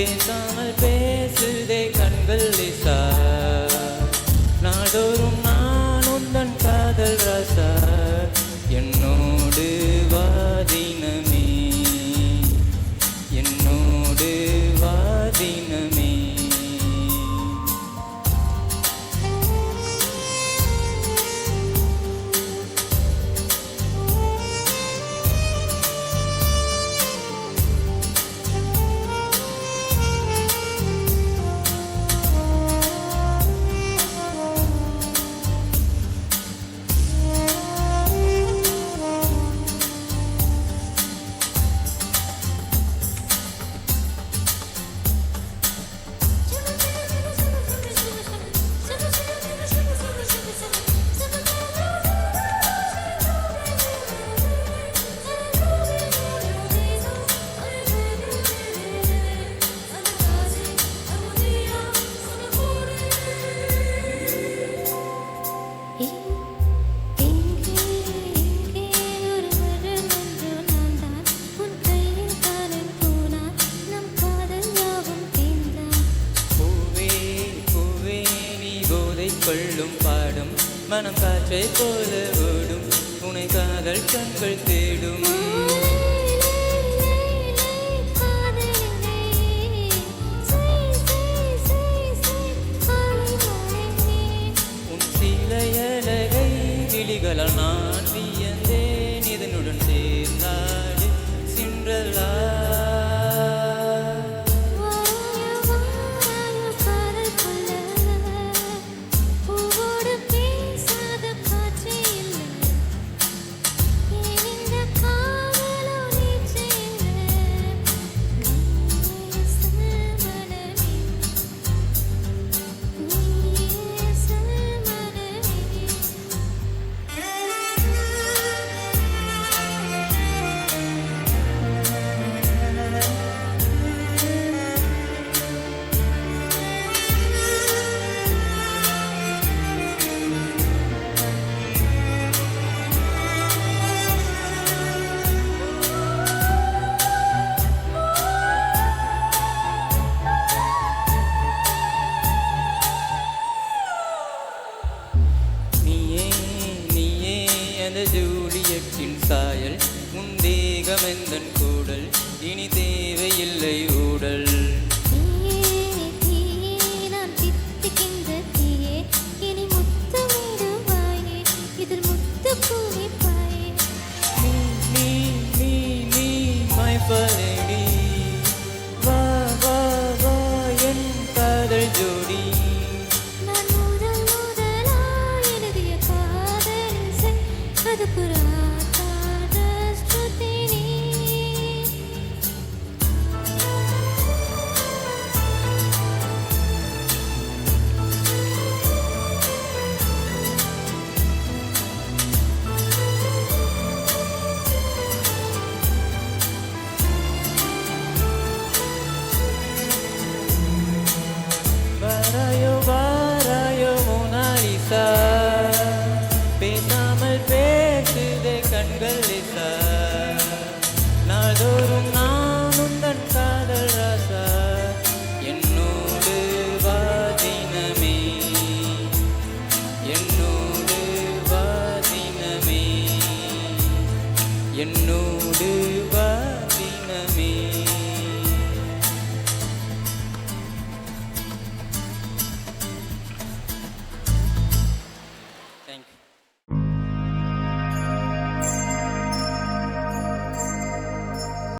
பேசாமல் பேசுதே கண்கள் கொள்ளும் பாடும் மனம் காற்றை போல ஓடும் உனை காதல் கண்கள் தேடும். உன் தேகமெந்தன் கூடல் இனி தேவையில்லை ஊடல். தோறும் நானும் தன் காதல் ராசா. என்னோடு வாதினமே